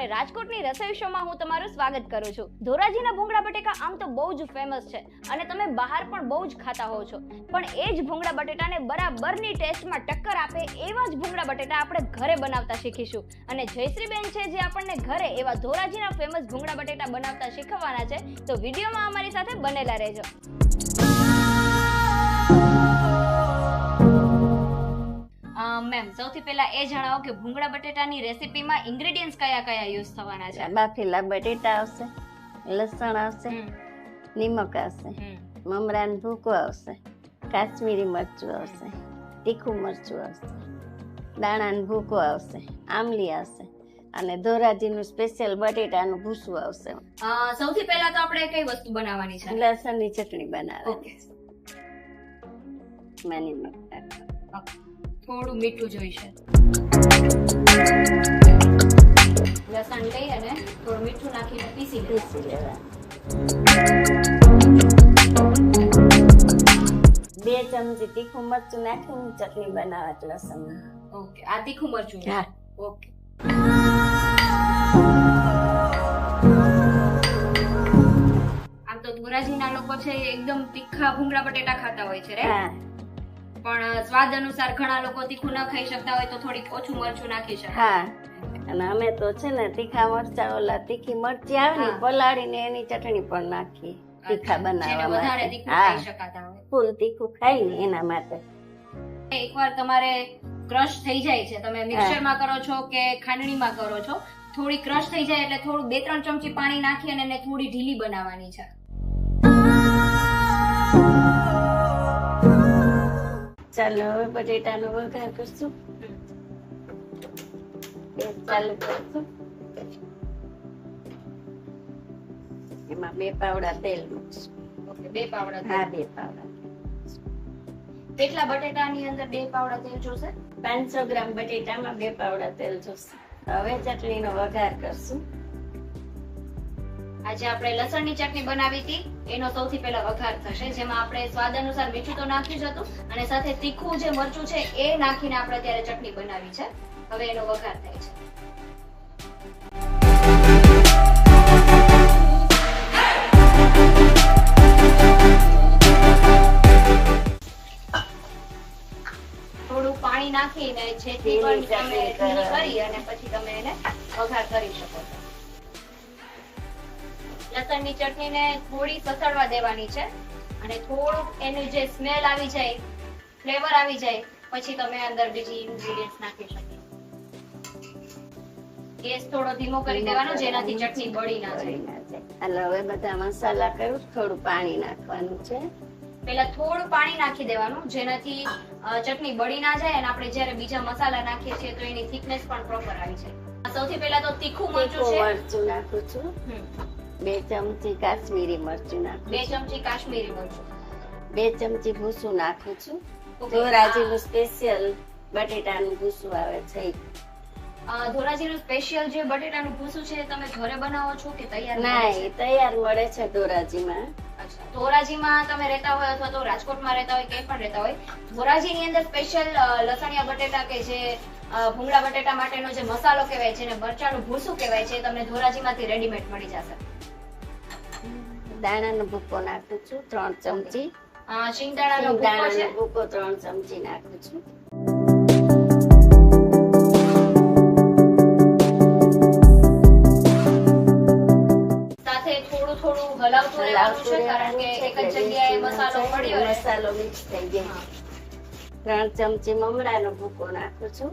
અને રાજકોટની રસોઈ શોમાં હું તમારું સ્વાગત કરું છું. ધોરાજીના ભૂંગળા બટેકા આમ તો બહુ જ ફેમસ છે અને તમે બહાર પણ બહુ જ ખાતા હોવ છો. પણ એ જ ભૂંગળા બટેટાને બરાબરની ટેસ્ટમાં ટક્કર આપે એવા જ ભૂંગળા બટેટા આપણે ઘરે બનાવતા શીખીશું. અને જયશ્રીબેન છે જે આપણને ઘરે એવા ધોરાજીના ફેમસ ભૂંગળા બટેટા બનાવતા શીખવવાના છે, તો વિડીયોમાં અમારી સાથે બનેલા રહેજો. મેમ સૌથી પહેલા એ જણાવો કે ભૂંગળા બટેટાની રેસીપીમાં ઇન્ગ્રેડિયન્ટ્સ કયા કયા યુઝ થવાના છે? બાફેલા બટેટા આવશે લસણ આવશે નિમક આવશે મમરાન ભૂકો આવશે કાશ્મીરી મરચું આવશે તીખું મરચું આવશે દાણાનું ભૂકો આવશે આમલી આવશે અને ધોરાજીનું સ્પેશિયલ બટેટાનું ભૂસું આવશે. સૌથી પહેલા તો આપણે કઈ વસ્તુ બનાવવાની છે? લસણની ચટણી બનાવે ઓકે. મેની નિમક નાખવાનું. થોડું મીઠું જોઈશે લસણ લઈ અને થોડું મીઠું નાખીને પીસી પીસી લેવા બે ચમચી તીખું મરચું નાખીને ચટણી બનાવે લસણ ઓકે આ તીખું મરચું હા. ઓકે. આમ તો ધોરાજીના લોકો છે એકદમ તીખા ભૂંગળા બટેટા ખાતા હોય છે રે? હા. પણ સ્વાદ અનુસાર ઘણા લોકો તીખું ન ખાઈ શકતા હોય તો થોડીક ઓછું મરચું નાખી શકે. હા અને અમે તો છે ને તીખા મરચા ઓલા તીખી મરચી આવે ને પલાળીને એની ચટણી પણ નાખીએ તીખા બનાવવા માટે. હા. ફૂલ તીખું ખાઈ ને એના માટે. એકવાર તમારે ક્રશ થઈ જાય છે. તમે મિક્સરમાં કરો છો કે ખાંડણીમાં કરો છો? થોડી ક્રશ થઈ જાય એટલે થોડું બે ત્રણ ચમચી પાણી નાખી અને એને થોડી ઢીલી બનાવવાની છે. ચાલો હવે બટેટાનો વઘાર કરશું. ગેસ ચાલુ કરશું. એમાં બે પાવડા તેલ મૂકશું. બે પાવડા હા બે પાવડા. કેટલા બટેટાની અંદર બે પાવડા તેલ જોશે? પાંચસો ગ્રામ બટેટામાં બે પાવડા તેલ જોશે. હવે ચટણીનો વઘાર કરશું. આજે આપણે લસણની ચટણી બનાવી હતી. એનો સૌથી પહેલા વઘાર થશે જેમાં આપણે સ્વાદ અનુસાર મીઠું તો નાખ્યું જ હતું અને સાથે તીખું જે મરચું છે એ નાખીને આપણે અત્યારે ચટણી બનાવી છે. હવે એનો વઘાર થાય છે. થોડું પાણી નાખીને જેથી પણ તમે કરી અને પછી તમે એને વઘાર કરી શકો છો. લસણની ચટણીને થોડી સસળવા દેવાની છે. અને થોડુંક એનું જે સ્મેલ આવી જાય ફ્લેવર આવી જાય પછી તમે અંદર બીજી ઇન્ગ્રેડિયન્ટ્સ નાખી શકો. ગેસ થોડો ધીમો કરી દેવાનો જેનાથી ચટણી બળી ના જાય. હાલો હવે બધા મસાલા કરું થોડું પાણી નાખવાનું છે. પેલા થોડું પાણી નાખી દેવાનું જેનાથી ચટણી બળી ના જાય. અને આપણે જ્યારે બીજા મસાલા નાખીએ છીએ તો એની થિકનેસ પણ પ્રોપર આવી જાય. સૌથી પહેલા તો તીખું મરચું છે. મરચું નાખું છું. બે ચમચી કાશ્મીરી મરચું નાખું બે ચમચી કાશ્મીરી મરચું. બે ચમચી ભૂસું નાખું છું. ધોરાજીનું સ્પેશિયલ બટેટાનું ભૂસું આવે છે. ધોરાજીનું સ્પેશિયલ જે બટેટાનું ભૂસું છે તમે ઘરે બનાવો છો કે તૈયાર ના તૈયાર મળે છે ધોરાજીમાં. ધોરાજીમાં તમે રહેતા હોય અથવા તો રાજકોટમાં રહેતા હોય ક્યાંય પણ રહેતા હોય ધોરાજીની અંદર સ્પેશિયલ લસણિયા બટેટા કે જે ભૂંગળા બટેટા માટેનો જે મસાલો કહેવાય છે ને મરચાનું ભૂસું કહેવાય છે તમને તમને ધોરાજીમાંથી રેડીમેડ મળી જશે. દાણાનો ભૂકો નાખું છું ત્રણ ચમચી. શિંગદાણાનો ભૂકો ત્રણ ચમચી નાખું છું. સાથે થોડું થોડું હલાવતું રહેવાનું છે કારણ કે એક જ જગ્યાએ મસાલો પડ્યો મસાલો મિક્સ થઈ ગયો ત્રણ ચમચી મમરાનો ભૂકો નાખું છું.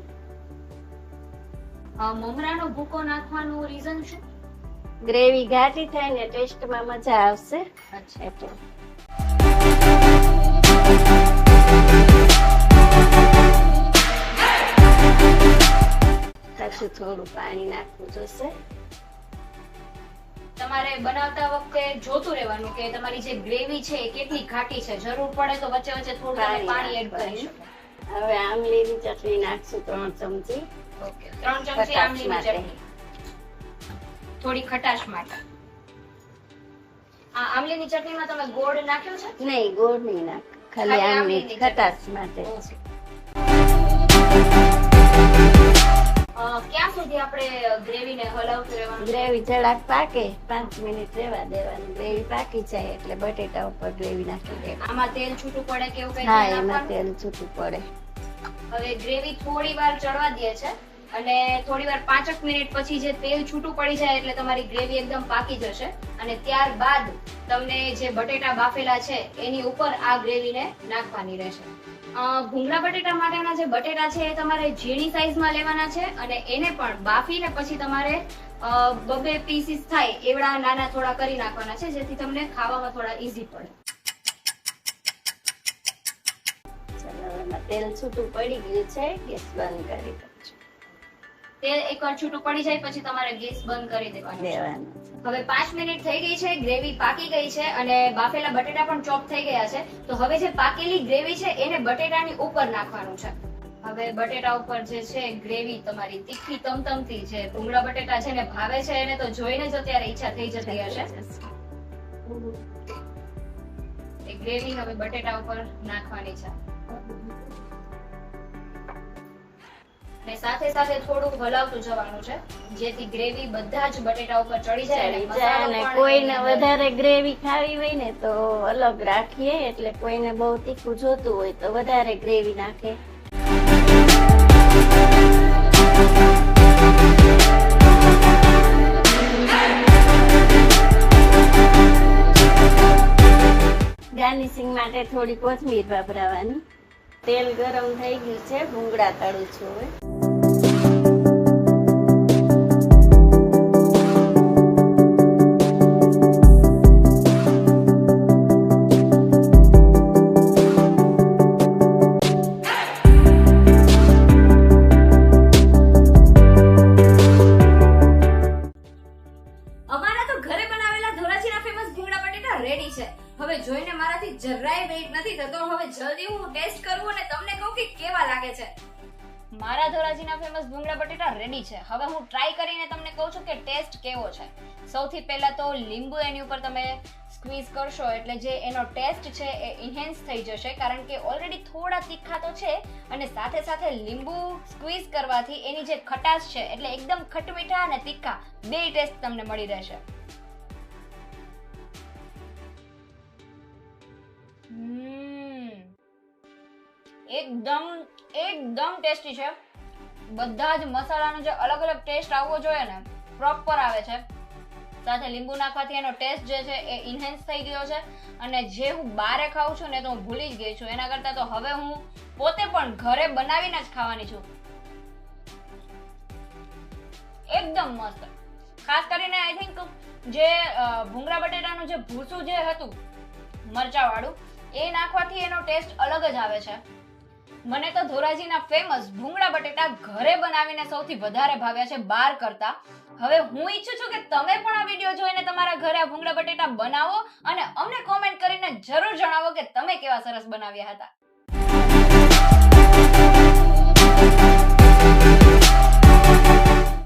મમરાનો ભૂકો નાખવાનું રીઝન શું? ગ્રેવી ઘાટી થાય ને ટેસ્ટમાં મજા આવશે. એટલે. પાછું થોડું પાણી નાખવું જોશે. તમારે બનાવતા વખતે જોતું રહેવાનું કે તમારી જે ગ્રેવી છે એ કેટલી ઘાટી છે. જરૂર પડે તો વચ્ચે વચ્ચે થોડું પાણી એડ કરી હવે આમલીની ચટણી નાખશું ત્રણ ચમચી. ઓકે. ત્રણ ચમચી આમલીની ચટણી. થોડી ખટાશ માટે. આ આમલીની ચટણીમાં તમે ગોળ નાખ્યો છે? નહીં ગોળ નહીં નાખ. ખાલી આમલી ખટાશ માટે. ક્યાં સુધી આપણે ગ્રેવીને હલાવતું રહેવાનું ગ્રેવી જરાક પાકે પાંચ મિનિટ રહેવા દેવાની. ગ્રેવી પાકી જાય એટલે બટેટા ઉપર ગ્રેવી નાખી દે. આમાં તેલ છૂટું પડે કે એવું કઈ હા એમાં તેલ છૂટું પડે. હવે ગ્રેવી થોડી વાર ચડવા દે છે. અને થોડી વાર પાંચક મિનિટ પછી જે તેલ છૂટું પડી જાય એટલે તમારી ગ્રેવી એકદમ પાકી જશે. અને ત્યારબાદ તમને જે બટેટા બાફેલા છે, એની ઉપર આ ગ્રેવીને નાખવાની રહેશે. ભૂંગળા બટેટા માટેના જે બટેટા છે, એ તમારે ઝીણી સાઈઝમાં લેવાના છે અને એને પણ બાફીને પછી તમારે બબે પીસીસ થાય એવડા નાના થોડા કરી નાખવાના છે, જેથી તમને ખાવામાં થોડા ઈઝી પડે. તેલ છૂટું પડી ગયું છે, ગેસ બંધ કરી દઉં. તેલ એકવાર છૂટું પડી જાય પછી તમારે ગેસ બંધ કરી દેવાનું હવે પાંચ મિનિટ થઈ ગઈ છે ગ્રેવી પાકી ગઈ છે અને બાફેલા બટેટા પણ ચોપ થઈ ગયા છે. તો હવે જે પાકેલી ગ્રેવી છે એને બટેટાની ઉપર નાખવાનું છે. હવે બટેટા ઉપર જે છે ગ્રેવી તમારી તીખી તમતમતી છે ભૂંગળા બટેટા છે ને ભાવે છે એને તો જોઈને જ અત્યારે ઈચ્છા થઈ જતી હશે. એ ગ્રેવી હવે બટેટા ઉપર નાખવાની છે. અને સાથે સાથે થોડું હલાવતું જવાનું છે જેથી ગ્રેવી બધા જ બટેટા ઉપર ચડી જાય અને કોઈને વધારે ગ્રેવી ખાવી હોય ને તો અલગ રાખીએ એટલે કોઈને બહુ તીખું જોતું હોય તો વધારે ગ્રેવી નાખે. ગાર્નિશિંગ માટે થોડી કોથમીર વાપરવાની. તેલ ગરમ થઈ ગયું છે ભૂંગળા તળું છું હવે. જરાય વેઇટ નથી થતો હવે જલ્દી હું ટેસ્ટ કરું અને તમને કહું કે કેવા લાગે છે. મારા ધોરાજીના ફેમસ ભૂંગળા બટેટા રેડી છે. હવે હું ટ્રાય કરીને તમને કહું છું કે ટેસ્ટ કેવો છે. સૌથી પહેલા તો લીંબુ એની ઉપર તમે સ્ક્વીઝ કરશો એટલે જે એનો ટેસ્ટ છે એ ઇન્હેન્સ થઈ જશે કારણ કે ઓલરેડી થોડા તીખા તો છે અને સાથે સાથે લીંબુ સ્ક્વીઝ કરવાથી એની જે ખટાશ છે એટલે એકદમ ખટમીઠા અને તીખા બે ટેસ્ટ તમને મળી રહેશે. એકદમ એકદમ ટેસ્ટી છે. બધા જ મસાલાનો જે અલગ અલગ ટેસ્ટ આવવો જોઈએ ને પ્રોપર આવે છે. સાથે લીંબુ નાખવાથી એનો ટેસ્ટ જે છે એ ઇન્હેન્સ થઈ ગયો છે. અને જે હું બારે ખાઉં છું ને તો હું ભૂલી જ ગઈ છું. એના કરતાં તો હવે હું પોતે પણ ઘરે બનાવીને જ ખાવાની છું. એકદમ મસ્ત. ખાસ કરીને આઈ થિંક જે ભૂંગળા બટેટાનું જે ભૂસું જે હતું મરચા વાળું એ નાખવાથી એનો ટેસ્ટ અલગ જ આવે છે. મને તો ધોરાજીના ફેમસ ભૂંગળા બટેટા ઘરે બનાવીને સૌથી વધારે ભાવ્યા છે બાર કરતા. હવે હું ઈચ્છું છું કે તમે પણ આ વીડિયો જોઈને તમારા ઘરે આ ભૂંગળા બટેટા બનાવો અને અમને કોમેન્ટ કરીને જરૂર જણાવો કે તમે કેવા સરસ બનાવ્યા હતા.